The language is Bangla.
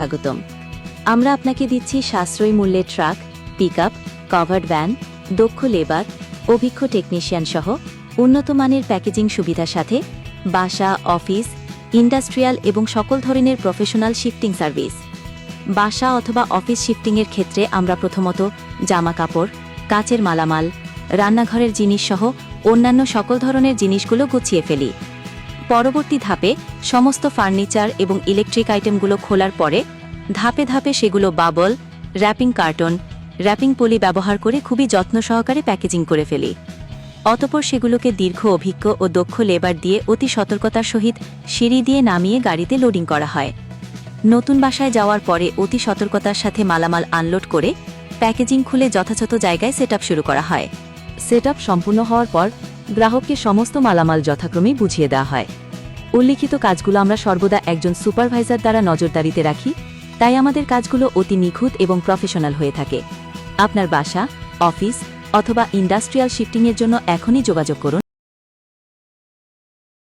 স্বাগতম। আমরা আপনাকে দিচ্ছি সাশ্রয়ী মূল্যের truck pick up covered van, দক্ষ লেবার, অভিজ্ঞ টেকনিশিয়ান সহ উন্নত মানের প্যাকেজিং সুবিধার সাথে বাসা, অফিস, ইন্ডাস্ট্রিয়াল এবং সকল ধরনের প্রফেশনাল শিফটিং সার্ভিস। বাসা অথবা অফিস শিফটিংয়ের ক্ষেত্রে আমরা প্রথমত জামা কাপড় কাচের মালামাল, রান্নাঘরের জিনিস সহ অন্যান্য সকল ধরনের জিনিসগুলো গুছিয়ে ফেলি। পরবর্তী ধাপে সমস্ত ফার্নিচার এবং ইলেকট্রিক আইটেমগুলো খোলার পরে ধাপে ধাপে সেগুলো bubble, wrapping carton, wrapping poly ব্যবহার করে খুবই যত্ন সহকারে প্যাকেজিং করে ফেলি। অতপর সেগুলোকে দীর্ঘ, অভিজ্ঞ ও দক্ষ লেবার দিয়ে অতি সতর্কতার সহিত সিঁড়ি দিয়ে নামিয়ে গাড়িতে লোডিং করা হয়। নতুন বাসায় যাওয়ার পরে অতি সতর্কতার সাথে মালামাল আনলোড করে প্যাকেজিং খুলে যথাযথ জায়গায় সেট শুরু করা হয়। সেট সম্পূর্ণ হওয়ার পর গ্রাহককে সমস্ত মালামাল যথাক্রমে বুঝিয়ে দেওয়া হয়। উল্লিখিত কাজগুলো আমরা সর্বদা একজন সুপারভাইজার দ্বারা নজরদারিতে রাখি, তাই আমাদের কাজগুলো অতি নিখুঁত এবং প্রফেশনাল হয়ে থাকে। আপনার বাসা, অফিস অথবা ইন্ডাস্ট্রিয়াল শিফটিংয়ের জন্য এখনই যোগাযোগ করুন।